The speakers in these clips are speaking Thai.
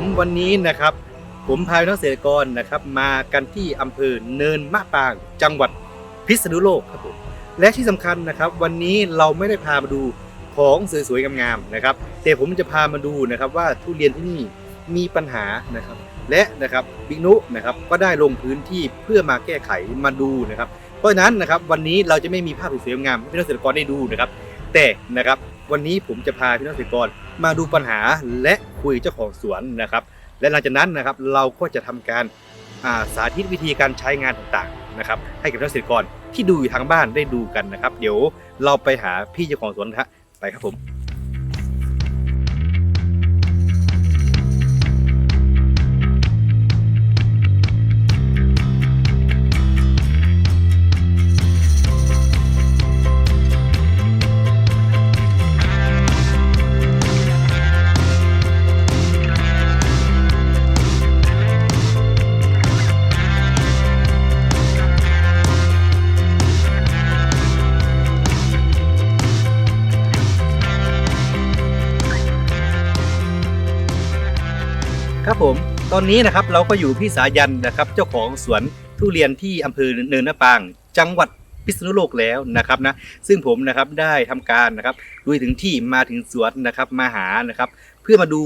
ผมวันนี้นะครับ ผมพาพี่น้องเกษตรกรนะครับ มากันที่อำเภอเนินมะปรางจังหวัดพิษณุโลกครับผมและที่สำคัญนะครับ วันนี้เราไม่ได้พามาดูของสวยๆงามๆนะครับ แต่ผมจะพามาดูนะครับว่าทุเรียนที่นี่มีปัญหานะครับ และนะครับบิ๊กนุนะครับก็ได้ลงพื้นที่เพื่อมาแก้ไขมาดูนะครับ เพราะฉะนั้นนะครับวันนี้เราจะไม่มีภาพสวยๆงามให้พี่น้องเกษตรกรได้ดูนะครับ แต่นะครับ วันนี้ผมจะพาพี่น้องเกษตรกรมาดูปัญหาและคุยเจ้าของสวนนะครับ และหลังจากนั้นนะครับเราก็จะทำการาสาธิตวิธีการใช้งานต่างๆนะครับ ให้กับเกษตรกรที่ดูอยู่ทางบ้านได้ดูกันนะครับ เดี๋ยวเราไปหาพี่เจ้าของสวนนะฮะไปครับผม ตอนนี้นะครับเราก็อยู่พี่สายันนะครับ เจ้าของสวนทุเรียนที่อำเภอเนินนะปาง จังหวัดพิษณุโลกแล้วนะครับนะซึ่งผมนะครับได้ทำการนะครับลุยถึงที่มาถึงสวนนะครับมาหานะครับ เพื่อมาดู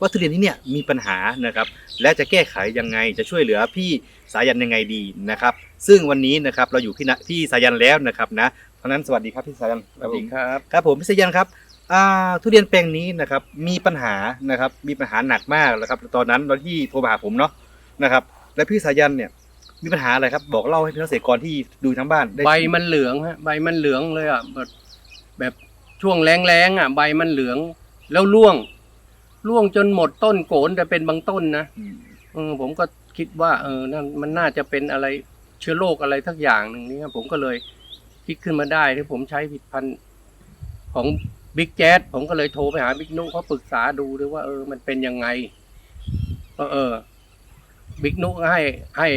ว่าทุเรียนที่เนี่ยมีปัญหานะครับ และจะแก้ไขยังไงจะช่วยเหลือพี่สายันยังไงดีนะครับ ซึ่งวันนี้นะครับเราอยู่พี่นะพี่สายันแล้วนะครับนะเพราะฉะนั้นสวัสดีครับพี่สายันสวัสดีครับครับผมพี่สายันครับ อ่าทุเรียนแปลงนี้นะครับ มีปัญหานะครับ มีปัญหาหนักมากนะครับ ตอนนั้นตอนที่โทรมาหาผมเนาะนะครับ และพี่สายันเนี่ยมีปัญหาอะไรครับ บอกเล่าให้พี่น้องเกษตรกรที่ดูทั้งบ้านได้ใบมันเหลืองฮะใบมันเหลืองเลยอะแบบแบบช่วงแรงๆอะ ใบมันเหลืองแล้วร่วงร่วงจนหมดต้นโกนแต่เป็นบางต้นนะอืมเออผมก็คิดว่า เออนั่นมันน่าจะเป็นอะไรเชื้อโรคอะไรทักอย่างหนึ่งนี่ครับผมก็เลยคิดขึ้นมาได้ที่ผมใช้ผลิตภัณฑ์ของ บิ๊กแจ๊ดผมก็เลยโทรไปหาบิ๊กนุเขาปรึกษาดูด้วยว่าเออมันเป็นยังไงก็เออบิ๊กนุก็ให้ให้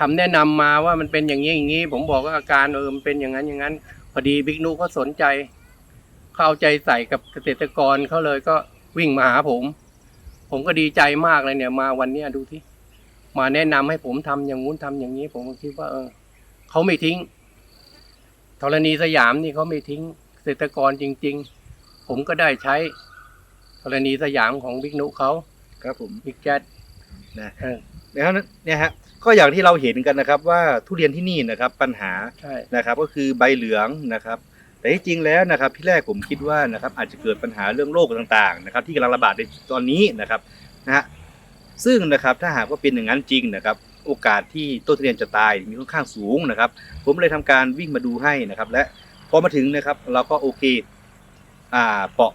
คำแนะนำมาว่ามันเป็นอย่างนี้อย่างนี้ ผมบอกว่าอาการเออมันเป็นอย่างนั้นอย่างนั้น พอดีบิ๊กนุเขาสนใจ เข้าใจใส่กับเกษตรกรเขาเลยก็วิ่งมาหาผม ผมก็ดีใจมากเลยเนี่ย มาวันเนี้ยดูที่มาแนะนำให้ผมทำอย่างงู้นทำอย่างนี้ ผมก็คิดว่า เออเขาไม่ทิ้งธรณีสยามนี่เขาไม่ทิ้ง เกษตรกรจริง ๆ ผมก็ได้ใช้ธรณีสยามของบิ๊กนุเขาครับผมบิ๊กแจ๊ดนะเออแล้วเนี่ยฮะก็อย่างที่เราเห็นกันนะครับว่าทุเรียนที่นี่นะครับปัญหาใช่นะครับก็คือใบเหลืองนะครับ แต่ที่จริงแล้วนะครับที่แรกผมคิดว่านะครับอาจจะเกิดปัญหาเรื่องโรคต่างๆนะครับที่กำลังระบาดในตอนนี้นะครับนะฮะซึ่งนะครับถ้าหากว่าเป็นอย่างนั้นจริงนะครับโอกาสที่ต้นทุเรียนจะตายมีค่อนข้างสูงนะครับ ผมเลยทำการวิ่งมาดูให้นะครับ และ พอมาถึงนะครับ เราก็โอเค อ่าเปาะ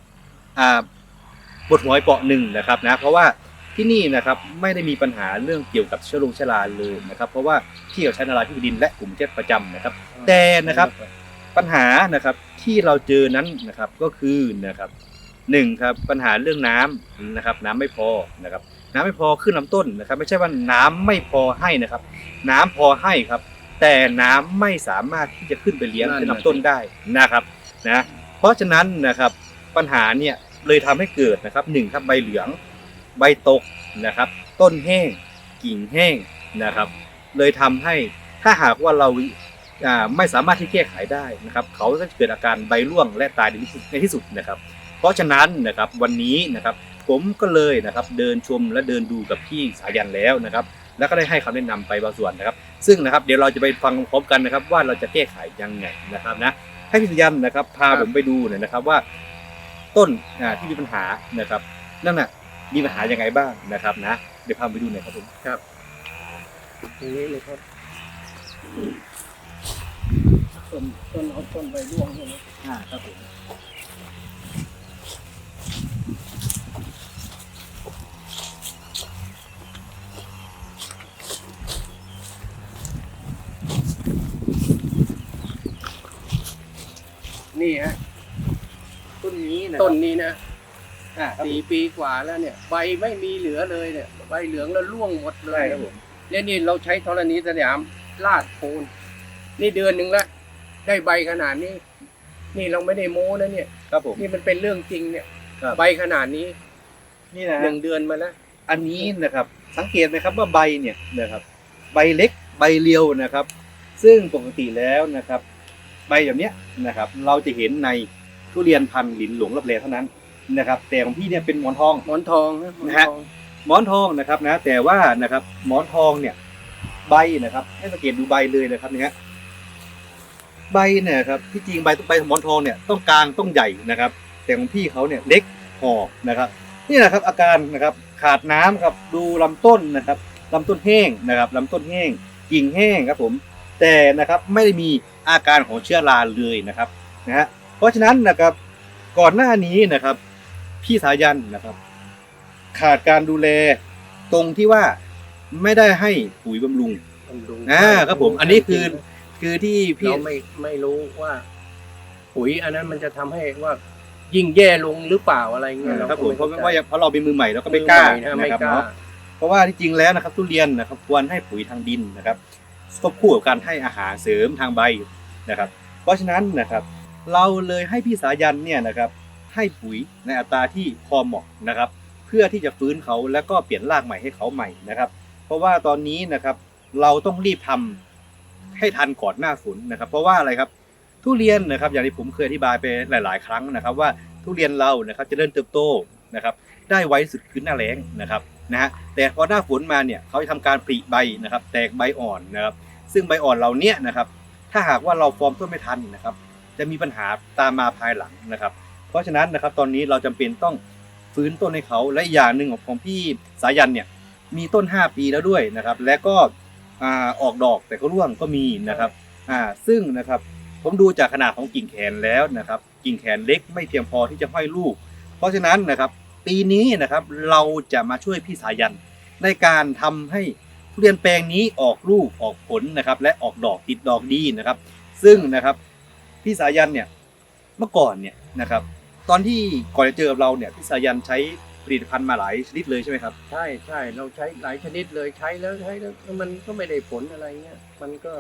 อ่าบทหวยเปาะหนึ่งนะครับนะเพราะว่าที่นี่นะครับไม่ได้มีปัญหาเรื่องเกี่ยวกับเชื้อโรคเชื้อราเลยนะครับ เพราะว่าที่เราใช้นาราพิบดินและกลุ่มเจ็ดประจำนะครับ แต่นะครับปัญหานะครับที่เราเจอนั้นนะครับก็คือนะครับหนึ่งครับปัญหาเรื่องน้ำนะครับ น้ำไม่พอนะครับ น้ำไม่พอขึ้นลำต้นนะครับ ไม่ใช่ว่าน้ำไม่พอให้นะครับ น้ำพอให้ครับ แต่น้ำไม่สามารถที่จะขึ้นไปเลี้ยงนั่นขึ้นน่ะลำต้นได้นะครับนะเพราะฉะนั้นนะครับปัญหาเนี่ยเลยทำให้เกิดนะครับหนึ่งครับใบเหลือง ใบตกนะครับ ต้นแห้งกิ่งแห้งนะครับ เลยทำให้ถ้าหากว่าเราอ่าไม่สามารถที่แก้ไขได้นะครับ เขาก็จะเกิดอาการใบร่วงและตายในที่สุดในที่สุดนะครับ เพราะฉะนั้นนะครับวันนี้นะครับ ผมก็เลยนะครับเดินชมและเดินดูกับพี่สายันแล้วนะครับ แล้วก็ได้ให้คำแนะนำไปบางส่วนนะครับ ซึ่งนะครับเดี๋ยวเราจะไปฟังพร้อมกันนะครับว่าเราจะแก้ไขยังไงนะครับนะให้พี่สายันนะครับ พาผมไปดูหน่อยนะครับว่า ต้นอ่าที่มีปัญหานะครับ นั่นน่ะมีปัญหายังไงบ้างนะครับนะเดี๋ยวพาไปดูหน่อยครับผมอย่างนี้เลยครับต้นต้นเอาต้นใบร่วงใช่ไหมอ่าครับผม นี่ฮะต้นนี้นะต้นนี้นะอ่าครับผมสี่ปีกว่าแล้วเนี่ย ใบไม่มีเหลือเลยเนี่ย ใบเหลืองแล้วร่วงหมดเลใช่ยครับผมแล้วนี่เราใช้ธรณีสยามลาดโคนนี่เดือนหนึ่งแล้วได้ใบขนาดนี้ นี่เราไม่ได้โม้นะเนี่ย ครับผม นี่มันเป็นเรื่องจริงเนี่ยครับ ใบขนาดนี้นี่นะหนึ่งเดือนมาแล้ว อันนี้นะครับ สังเกตไหมครับว่าใบเนี่ยนะครับ ใบเล็กใบเรียวนะครับ ซึ่งปกติแล้วนะครับ ใบแบบเนี้ยนะครับ เราจะเห็นในทุเรียนพันธุ์หลินหลงรับแลเท่านั้นนะครับ แต่ของพี่เนี่ยเป็นหมอนทองหมอนทองนะหมอนนะฮะทองหมอนทองนะครับนะ แต่ว่านะครับหมอนทองเนี่ยใบนะครับให้สังเกตดูใบเลยนะครับเนี่ยฮะใบเนี่ยครับที่จริงใบใบหมอนทองเนี่ยต้องกลางต้องใหญ่นะครับ แต่ของพี่เขาเนี่ยเล็กห่อนะครับ นี่นะครับอาการนะครับขาดน้ำครับดูลำต้นนะครับลำต้นแห้งนะครับลำต้นแห้งกิ่งแห้งครับผม แต่นะครับไม่ได้มีอาการของเชื้อราเลยนะครับนะฮะเพราะฉะนั้นนะครับก่อนหน้านี้นะครับ พี่สายันนะครับ ขาดการดูแลตรงที่ว่าไม่ได้ให้ปุ๋ยบำรุงผมดูอ่าครับผม อันนี้คือคือที่พี่ เราไม่ไม่รู้ว่า ปุ๋ยอันนั้นมันจะทำให้ว่ายิ่งแย่ลงหรือเปล่าอะไรเงี้ยครับผมเพก็ราะไเข้ว่าใจเพราะเราเป็นมือใหม่เราก็ไม่กล้ามือใหม่นะนะไม่ครับกล้า เนาะเพราะว่าที่จริงแล้วนะครับ ทุเรียนนะครับควรให้ปุ๋ยทางดินนะครับ ควบคู่กับการให้อาหารเสริมทางใบนะครับ เพราะฉะนั้นนะครับเราเลยให้พี่สายันเนี่ยนะครับให้ปุ๋ยในอัตราที่พอเหมาะนะครับ เพื่อที่จะฟื้นเขาแล้วก็เปลี่ยนรากใหม่ให้เขาใหม่นะครับ เพราะว่าตอนนี้นะครับเราต้องรีบทำให้ทันก่อนหน้าฝนนะครับ เพราะว่าอะไรครับทุเรียนนะครับอย่างที่ผมเคยอธิบายไปหลาย ๆ ครั้งนะครับ ว่าทุเรียนเรานะครับจะเริ่มเติบโตนะครับ ได้ไวสุดคือหน้าแล้งนะครับ นะฮะแต่พอหน้าฝนมาเนี่ยเขาจะทำการผลิใบนะครับ แตกใบอ่อนนะครับซึ่งใบอ่อนเหล่านี้นะครับ ถ้าหากว่าเราฟอร์มต้นไม่ทันนะครับ จะมีปัญหาตามมาภายหลังนะครับ เพราะฉะนั้นนะครับตอนนี้เราจำเป็นต้องฟื้นต้นให้เขาและอย่างหนึ่งของของพี่สายันเนี่ยมีต้น 5 ปีแล้วด้วยนะครับ และก็อออกดอกแต่ก็ร่วงก็มีนะครับอ่าซึ่งนะครับผมดูจากขนาดของกิ่งแขนแล้วนะครับ กิ่งแขนเล็กไม่เพียงพอที่จะห้อยลูก เพราะฉะนั้นนะครับ ปีนี้นะครับเราจะมาช่วยพี่สายันในการทำให้ทุเรียนแปลงนี้ออกลูกออกผลนะครับ และออกดอกติดดอกดีนะครับ ซึ่งนะครับพี่สายันเนี่ยเมื่อก่อนเนี่ยนะครับ ตอนที่ก่อนจะเจอเราเนี่ยพี่สายันใช้ผลิตภัณฑ์มาหลายชนิดเลยใช่ไหมครับ ใช่ใช่เราใช้หลายชนิดเลยใช้แล้วใช้แล้วมันก็ไม่ได้ผลอะไรเงี้ยมันก็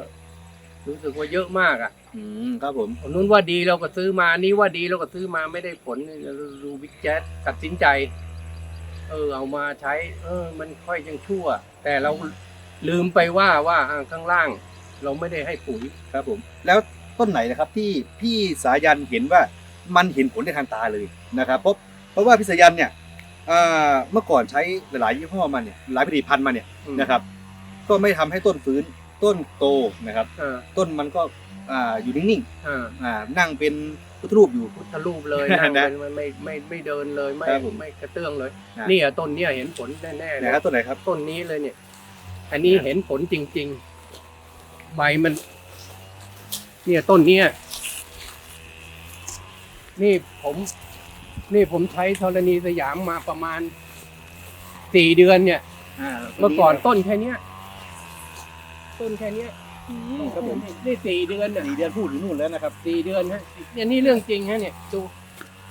รู้สึกว่าเยอะมากอะอืมครับผมอันนู้นว่าดีเราก็ซื้อมาอันนี้ว่าดีเราก็ซื้อมาไม่ได้ผลเราดูบิ๊กแจ๊สตัดสินใจ เออ เอามาใช้ เออ มันค่อยยังชั่ว แต่เราลืมไปว่าว่าอ่าข้างล่าง เราไม่ได้ให้ปุ๋ยครับผม แล้วต้นไหนนะครับที่พี่สายันเห็นว่ามันเห็นผลในทางตาเลยนะครับเพราะเพราะว่าพี่สายันเนี่ยอ่าเมื่อก่อนใช้หลายๆยี่ห้อมาเนี่ยหลายผลิตภัณฑ์มาเนี่ยอืมนะครับ ก็ไม่ทำให้ต้นฟื้น ต้นโตนะครับอ่าต้นมันก็อ่าอยู่นิ่งอ่าๆอ่านั่งเป็นพุทธรูปอยู่ พุทธรูปเลยนั่งนะเป็นมันไม่ไม่ไม่เดินเลยไม่ครับผมไม่กระเตื้องเลย นะ นี่อะต้นเนี้ยเห็นผลแน่ๆเลนะยครับต้นไหนครับ ต้นนี้เลยเนี่ย อันนี้นะ เห็นผลจริง ๆ ใบมัน เนี่ยต้นเนี้ยนี่ผม นี่ผมใช้ธรณีสยามมาประมาณสี่เดือนเนี่ย อ่าเมื่อก่อนต้นแค่เนี้ย ต้นแค่เนี้ยอืมครับผมนี่สี่เดือนเนี่ยสี่เดือนพูดถึงนู่นแล้วนะครับสี่เดือนฮะเนี่ยนี่เรื่องจริงฮะเนี่ยดู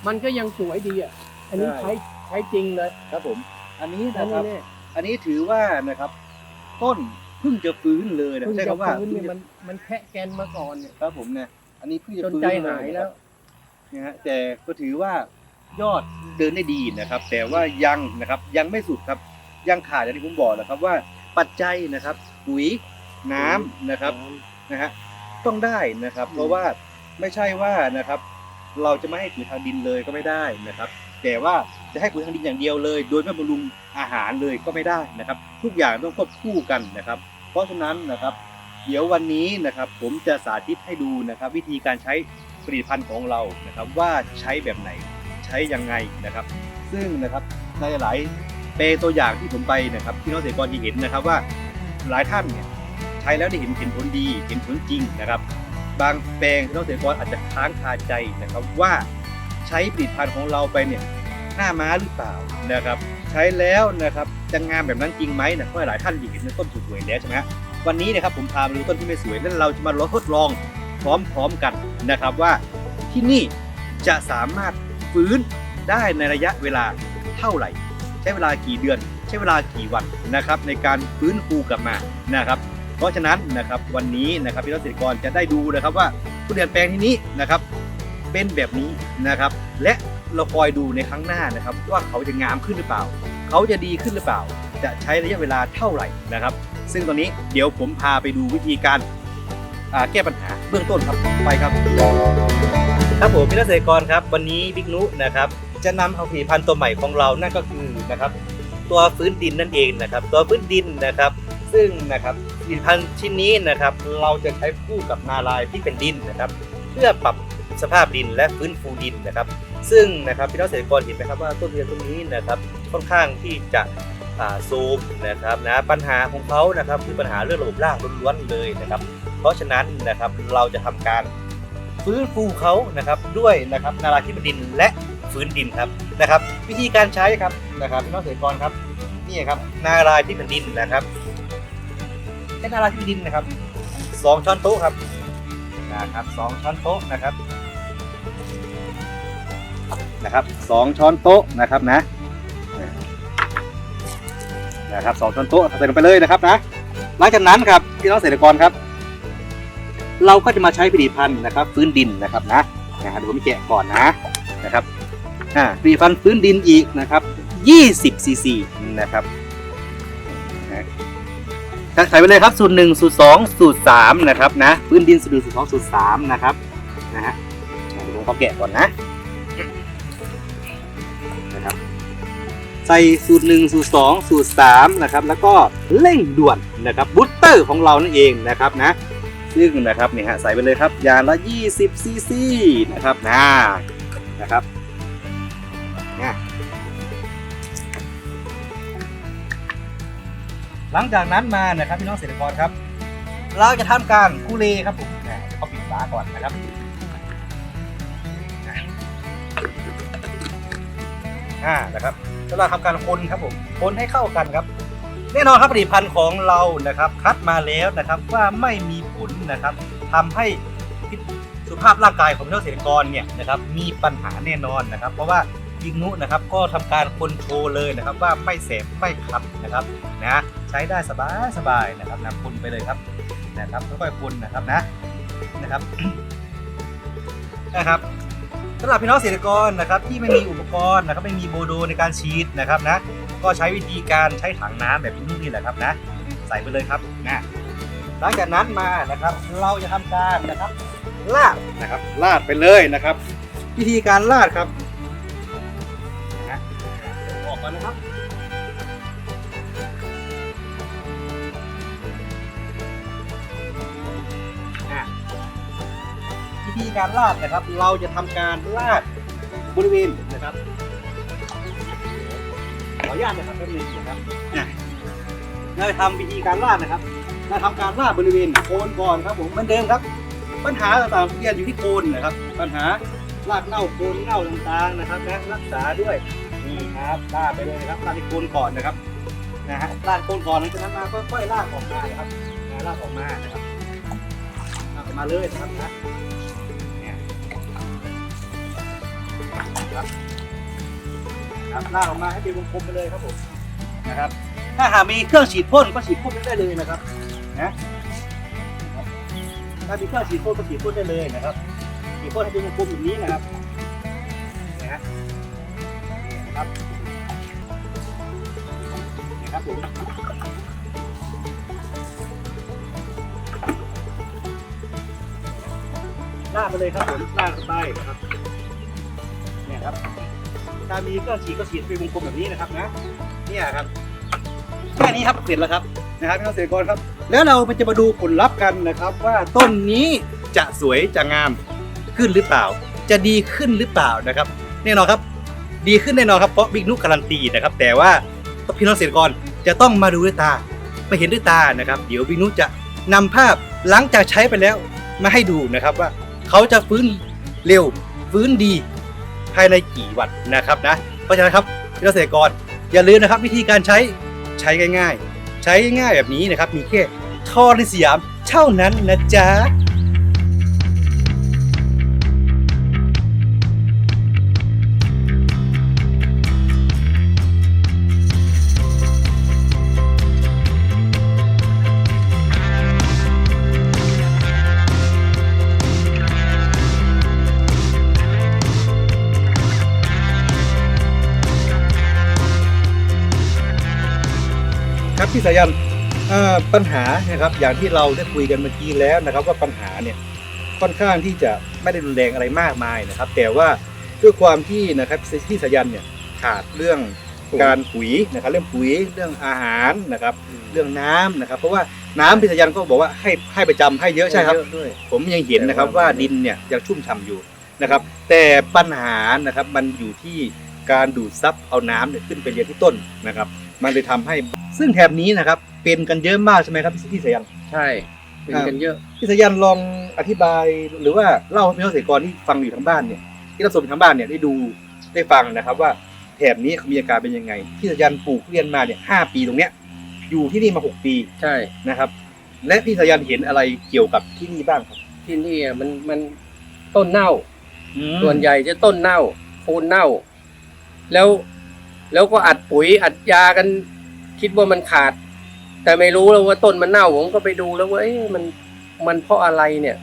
มันก็ยังสวยดีอะอันนี้ใช่ใช้ใช้จริงเลยครับผม อันนี้อันนะครับนี้เนี่ยอันนี้ถือว่านะครับ ต้นเพิ่งจะฟื้นเลยนะเพิ่งใช่จะคำว่าฟื้นเพิ่เนี่ยงจะมันมันแคะแกนมาก่อนเนี่ยครับผมเนี่ยอันนี้เพิ่งจะจนฟื้นใจเลหายนะคแล้รับวนะฮะแต่ก็ถือว่ายอดเดินได้ดีนะครับ แต่ว่ายังนะครับยังไม่สุดครับยังขาดอย่างที่ผมบอกนะครับว่าปัจจัยนะครับปุ๋ย น้ำนะครับนะฮะต้องได้นะครับ เพราะว่าไม่ใช่ว่านะครับ เราจะไม่ให้ปุ๋ยทางดินเลยก็ไม่ได้นะครับ แต่ว่าจะให้ปุ๋ยทางดินอย่างเดียวเลย โดยไม่บำรุงอาหารเลยก็ไม่ได้นะครับ ทุกอย่างต้องควบคู่กันนะครับ เพราะฉะนั้นนะครับ เดี๋ยววันนี้นะครับ ผมจะสาธิตให้ดูนะครับ วิธีการใช้ผลิตภัณฑ์ของเรานะครับ ว่าใช้แบบไหนใช้ยังไงนะครับ ซึ่งนะครับในหลายเปลงตัวอย่างที่ผมไปนะครับพี่น้องเกษตรกรที่เห็นนะครับว่าหลายท่านเนี่ย ใช้แล้วได้เห็นเห็นผลดีเห็นผลจริงนะครับ บางแปลงพี่น้องเกษตรกรอาจจะค้างคาใจนะครับว่าใช้ผลิตภัณฑ์ของเราไปเนี่ยหน้าม้าหรือเปล่านะครับ ใช้แล้วนะครับจะงามแบบนั้นจริงไหมนะเพราะหลายท่านเห็นต้นสวยๆแล้วใช่ไหมฮะวันนี้นะครับผมพามาดูต้นที่ไม่สวยแล้วเราจะมาลองทดลองพร้อมๆกันนะครับว่าที่นี่จะสามารถฟื้นได้ในระยะเวลาเท่าไหร่ ใช้เวลากี่เดือน ใช้เวลากี่วันนะครับ ในการฟื้นฟูกลับมานะครับ เพราะฉะนั้นนะครับวันนี้นะครับพี่น้องเกษตรกรจะได้ดูนะครับว่าทุเรียนแปลงที่นี้นะครับ เป็นแบบนี้นะครับ และเราคอยดูในครั้งหน้านะครับ ว่าเขาจะงามขึ้นหรือเปล่า เขาจะดีขึ้นหรือเปล่า จะใช้ระยะเวลาเท่าไหร่นะครับ ซึ่งตอนนี้เดี๋ยวผมพาไปดูวิธีการแก้ปัญหาเบื้องต้นครับไปครับครับผมพี่เกษตรกรครับ วันนี้บิ๊กนุนะครับ จะนำเอาผลิตภัณฑ์ตัวใหม่ของเรานั่นก็คือนะครับ ตัวฟื้นดินนั่นเองนะครับ ตัวฟื้นดินนะครับ ซึ่งนะครับผลิตภัณฑ์ชิ้นนี้นะครับเราจะใช้คู่กับนาลายที่เป็นดินนะครับ เพื่อปรับสภาพดินและฟื้นฟูดินนะครับ ซึ่งนะครับพี่น้องเกษตรกรเห็นไหมครับว่าต้นเรียนต้นนี้นะครับค่อนข้างที่จะซูมนะครับนะปัญหาของเขานะครับคือปัญหาเรื่องระบบรากล้วนๆเลยนะครับ เพราะฉะนั้นนะครับเราจะทำการฟื้นฟูเขานะครับด้วยนะครับนาราธิบดินและฟื้นดินครับนะครับ วิธีการใช้ครับนะครับพี่น้องเกษตรกรครับนี่ครับนาราธิบดินนะครับ ใช้นาราธิดินนะครับสองช้อนโต๊ะครับนะครับสองช้อนโต๊ะนะครับนะครับสองช้อนโต๊ะนะครับนะนะครับสองช้อนโต๊ะใส่ลงไปเลยนะครับนะหลังจากนั้นครับพี่น้องเกษตรกรครับ เราก็จะมาใช้ผลิตภัณฑ์นะครับฟื้นดินนะครับนะนะฮะเดี๋ยวผมแกะก่อนนะนะครับอ่าผลิตภัณฑ์ฟื้นดินอีกนะครับ 20ซีซีนะครับ ใส่ไปเลยครับสูตรหนึ่งสูตรสองสูตรสามนะครับนะฟื้นดินสูตรหนึ่งสูตรสองสูตรสามนะครับนะฮะเดี๋ยวผมขอแกะก่อนนะนะครับใส่สูตรหนึ่งสูตรสองสูตรสามนะครับแล้วก็เร่งด่วนนะครับบูสเตอร์ของเรานั่นเองนะครับนะซึ่งนะครับนี่ฮะใส่ไปเลยครับยาละ 20ซีซีนะครับนะนะครับ หลังจากนั้นมานะครับพี่น้องเกษตรกรครับ เราจะทำการคูเลครับผมนะเขาปิดฝาก่อนนะครับอ่านะครับแล้วเราทำการคนครับผมคนให้เข้ากันครับ แน่นอนครับผลิตภัณฑ์ของเรานะครับ คัดมาแล้วนะครับว่าไม่มีผลนะครับทำให้สุขภาพร่างกายของพี่น้องเกษตรกรเนี่ยนะครับมีปัญหาแน่นอนนะครับ เพราะว่า ยิงนุนะครับ ก็ทำการคนโชว์เลยนะครับ ว่าไม่เสพไม่ขับนะครับนะใช้ได้สบายสบายนะครับนะคนไปเลยครับนะครับค่อยๆคนนะครับนะนะครับนะครับสำหรับพี่น้องเกษตรกรนะครับที่ไม่มีอุปกรณ์นะครับไม่มีโบโดในการฉีดนะครับนะก็ใช้วิธีการใช้ถังน้ำแบบนี้นี่แหละครับนะใส่ไปเลยครับนะหลังจากนั้นมานะครับเราจะทำการนะครับลาดนะครับลาดไปเลยนะครับ วิธีการลาดครับนะฮะ เดี๋ยวออกก่อนนะครับวิธีการลาดนะครับ เราจะทำการลาดบริเวณนะครับขออนุญาตนะครับแป๊บนึงนะครับเนี่ยเราจะทำวิธีการลาดนะครับเราทำการลาดบริเวณโคนก่อนครับผมเหมือนเดิมครับ ปัญหาต่างๆเรียนอยู่ที่โคนนะครับ ปัญหารากเน่าโคนเน่าต่างๆนะครับนะรักษาด้วย นี่ครับลาดไปเลยครับลาดที่โคนก่อนนะครับนะฮะลาดโคนก่อนหลังจากนั้นมาค่อยๆลาดออกมานะครับนะลาดออกมานะครับลาดออกมาเลยนะครับนะครับครับลากออกมาให้เป็นวงกลมไปเลยครับผมนะครับ ถ้าหากมีเครื่องฉีดพ่นก็ฉีดพ่นได้เลยนะครับนะถ้ามีเครื่องฉีดพ่นก็ฉีดพ่นได้เลยนะครับฉีดพ่นให้เป็นวงกลมแบบนี้นะครับ นะครับนี่ครับผมลากไปเลยครับผมลากไปนะครับเนี่ยครับถ้ามีเครื่องฉีดก็ฉีดเป็นวงกลมแบบนี้นะครับนะเนี่ยครับแค่นี้ครับเสร็จแล้วครับนะครับพี่น้องเกษตรกรครับ แล้วเราจะมาดูผลลัพธ์กันนะครับ ว่าต้นนี้จะสวยจะงามขึ้นหรือเปล่า จะดีขึ้นหรือเปล่านะครับแน่นอนครับ ดีขึ้นแน่นอนครับเพราะบิ๊กนุการันตีนะครับแต่ว่าพี่น้องเกษตรกรจะต้องมาดูด้วยตาไม่เห็นด้วยตานะครับ เดี๋ยวบิ๊กนุจะนำภาพหลังจากใช้ไปแล้วมาให้ดูนะครับว่าเขาจะฟื้นเร็วฟื้นดีภายในกี่วันนะครับนะเพราะฉะนั้นครับพี่เกษตรกรอย่าลืมนะครับวิธีการใช้ใช้ง่ายๆ ใช้ง่ายแบบนี้นะครับมีแค่ทอริสยามเท่านั้นนะจ๊ะ พี่สายันเอ่อปัญหานะครับอย่างที่เราได้คุยกันเมื่อกี้แล้วนะครับว่าปัญหาเนี่ยค่อนข้างที่จะไม่ได้รุนแรงอะไรมากมายนะครับ แต่ว่าด้วยความที่นะครับพี่สายันเนี่ยขาดเรื่องการปุ๋ยนะครับเรื่องปุ๋ยเรื่องอาหารนะครับเรื่องน้ำนะครับ เพราะว่าน้ำพี่สายันก็บอกว่าให้ให้ประจำให้เยอะใช่ครับเยอะด้วยผมยังเห็นนะครับแต่ว่าว่าดินเนี่ยยังชุ่มฉ่าอยู่นะครับ แต่ปัญหานะครับมันอยู่ที่การดูดซับเอาน้ำเนี่ยขึ้นไปเลี้ยงที่ต้นนะครับ มันเลยทำให้ ซึ่งแถบนี้นะครับ เป็นกันเยอะมากใช่ไหมครับพี่สายันใช่เป็นกันเยอะพี่สายันลองอธิบายหรือว่าเล่าให้พี่น้องเกษตรกรที่ฟังอยู่ทางบ้านเนี่ย ที่รับชมทางบ้านเนี่ยได้ดูได้ฟังนะครับ ว่าแถบนี้มีอาการเป็นยังไงพี่สายันปลูกทุเรียนมาเนี่ยห้าปีตรงเนี้ย อยู่ที่นี่มาหกปีใช่นะครับ และพี่สายันเห็นอะไรเกี่ยวกับที่นี่บ้างครับ ที่นี่อะมันมันต้นเน่าอืมส่วนใหญ่จะต้นเน่าโคนเน่า แล้วแล้วก็อัดปุ๋ยอัดยากัน คิดว่ามันขาด แต่ไม่รู้แล้วว่าต้นมันเน่าผมก็ไปดูแล้วว่าเอ๊ะมันมันเพราะอะไรเนี่ย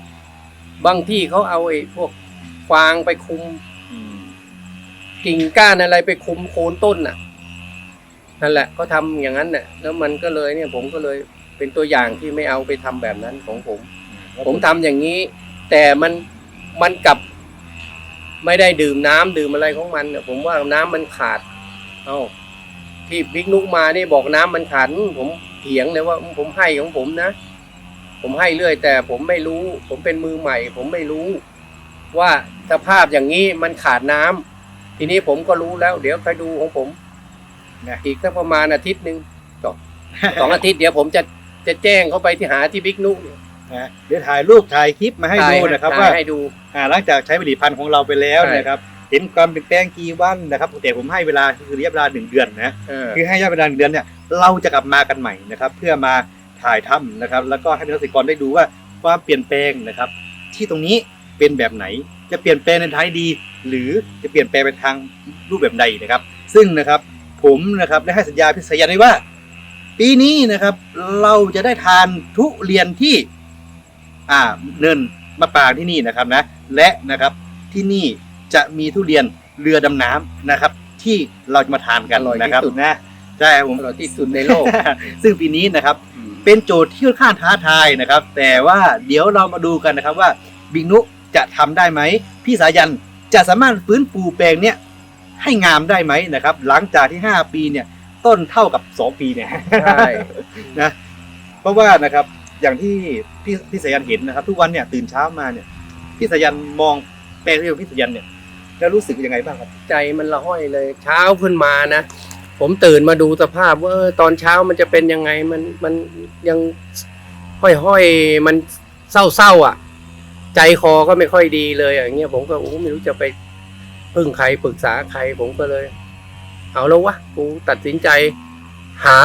บางที่เขาเอาไอ้พวกฟางไปคุมอืมกิ่งก้านอะไรไปคุมโคนต้นน่ะนั่นแหละก็ทำอย่างนั้นน่ะ แล้วมันก็เลยเนี่ย ผมก็เลยเป็นตัวอย่างที่ไม่เอาไปทำแบบนั้นของผม ผมทำอย่างนี้ แต่มันมันกลับ ไม่ได้ดื่มน้ำดื่มอะไรของมันน่ะผมว่าน้ำมันขาด เอา ที่บิ๊กนุกมานี่บอกน้ำมันขาดอื้อผมเถียงเลยว่าอื้อผมให้ของผมนะ ผมให้เรื่อย แต่ผมไม่รู้ ผมเป็นมือใหม่ ผมไม่รู้ ว่าสภาพอย่างนี้มันขาดน้ำทีนี้ผมก็รู้แล้ว เดี๋ยวไปดูของผมนะอีกสักประมาณอาทิตย์หนึ่งสองสองอาทิตย์เดี๋ยวผมจะจะแจ้งเขาไปที่หาที่บิ๊กนุกเนี่ยนะเดี๋ยวถ่ายรูปถ่ายคลิปมาให้ดูนะครับถ่ยว่าให้ดูอ่าหลังจากใช้ผลิตภัณฑ์ของเราไปแล้วใช่นะครับ เห็นความเปลี่ยนแปลงกี่วันนะครับแต่ผมให้เวลาคือระยะเวลาหนึ่งเดือนนะเออคือให้ระยะเวลาหนึ่งเดือนเนี่ยเราจะกลับมากันใหม่นะครับ เพื่อมาถ่ายทำนะครับ แล้วก็ให้พี่น้องเกษตรกรได้ดูว่าความเปลี่ยนแปลงนะครับ ที่ตรงนี้เป็นแบบไหนจะเปลี่ยนแปลงในทางที่ดี หรือจะเปลี่ยนแปลงไปทางรูปแบบใดนะครับ ซึ่งนะครับผมนะครับได้ให้สัญญาพิสายันไว้ว่า ปีนี้นะครับ เราจะได้ทานทุเรียนที่อ่าเนินมะปรางที่นี่นะครับนะ และนะครับที่นี่ จะมีทุเรียนเรือดำน้ำนะครับ ที่เราจะมาทานกันอร่อยที่นะครับสุดนะใช่ครับผม อร่อยที่สุดในโลก ซึ่งปีนี้นะครับ เป็นโจทย์ที่ค่อนข้างท้าทายนะครับ แต่ว่าเดี๋ยวเรามาดูกันนะครับว่าบิงนุจะทำได้ไหมพี่สายันจะสามารถฟื้นฟูแปลงเนี้ยให้งามได้ไหมนะครับ หลังจากที่ 5 ปีเนี่ยต้นเท่ากับ 2 ปีเนี่ย ใช่ นะเพราะว่านะครับอย่างที่พี่พี่สายันเห็นนะครับ ทุกวันเนี่ยตื่นเช้ามาเนี่ยพี่สายันมองแปลงที่ของพี่สายันเนี่ย แล้วรู้สึกยังไงบ้างครับ ใจมันละห้อยเลย เช้าขึ้นมานะ ผมตื่นมาดูสภาพว่าเออตอนเช้ามันจะเป็นยังไงมันมันยังห้อยๆมันเศร้าๆอะ ใจคอก็ไม่ค่อยดีเลยอย่างเงี้ยผมก็โอ้ไม่รู้จะไปพึ่งใครปรึกษาใครผมก็เลย เอาแล้ววะกูตัดสินใจ หา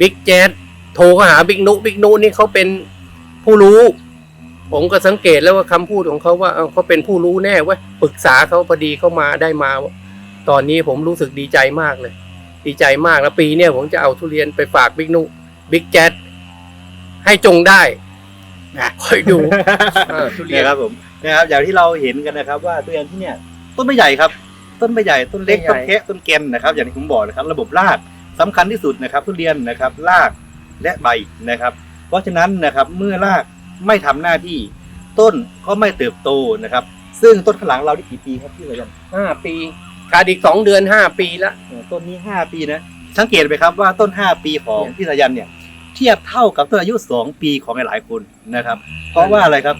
บิ๊กแจ๊ดโทรก็หาบิ๊กนุบิ๊กนุนี่เขาเป็นผู้รู้ ผมก็สังเกตแล้วว่าคำพูดของเขาว่าเอ้าเขาเป็นผู้รู้แน่เว้ยปรึกษาเขาพอดีเขามาได้มาตอนนี้ผมรู้สึกดีใจมากเลย ดีใจมากแล้วปีเนี้ยผมจะเอาทุเรียนไปฝากบิ๊กนุบิ๊กแจ๊ดให้จงได้นะคอยดูเออทุเรียนนะครับผมนะครับอย่างที่เราเห็นกันนะครับ ว่าทุเรียนที่เนี่ย ต้นไม่ใหญ่ครับ ต้นไม่ใหญ่ต้นเล็กไม่ใหญ่ต้นแคะต้นแกนนะครับ อย่างที่ผมบอกนะครับ ระบบรากสำคัญที่สุดนะครับ ทุเรียนนะครับรากและใบนะครับ เพราะฉะนั้นนะครับเมื่อราก ไม่ทำหน้าที่ ต้นก็ไม่เติบโตนะครับ ซึ่งต้นข้างหลังเราได้กี่ปีครับพี่ระยันห้าปีขาดอีกสองเดือนห้าปีละเออต้นนี้ห้าปีนะสังเกตไหมครับว่าต้นห้าปีของเนี่ยพี่สายันเนี่ย เทียบเท่ากับต้นอายุสองปีของหลายๆคนนะครับ เพราะว่าอะไรครับ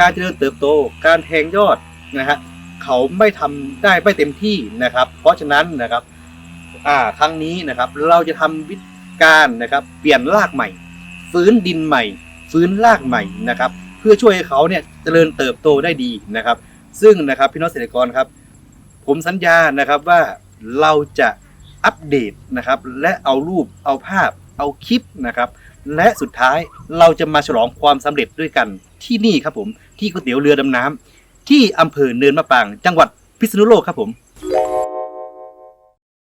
การเจริญเติบโตการแทงยอดนะฮะเขาไม่ทำได้ไม่เต็มที่นะครับ เพราะฉะนั้นนะครับอ่าครั้งนี้นะครับ เราจะทำวิธีการนะครับ เปลี่ยนรากใหม่ ฟื้นดินใหม่ ฟื้นรากใหม่นะครับ เพื่อช่วยให้เขาเนี่ยเจริญเติบโตได้ดีนะครับ ซึ่งนะครับพี่น้องเกษตรกรครับ ผมสัญญานะครับว่าเราจะอัปเดตนะครับ และเอารูปเอาภาพเอาคลิปนะครับ และสุดท้ายเราจะมาฉลองความสำเร็จด้วยกันที่นี่ครับผมที่ก๋วยเตี๋ยวเรือดำน้ำที่อำเภอเนินมะปราง จังหวัดพิษณุโลกครับผม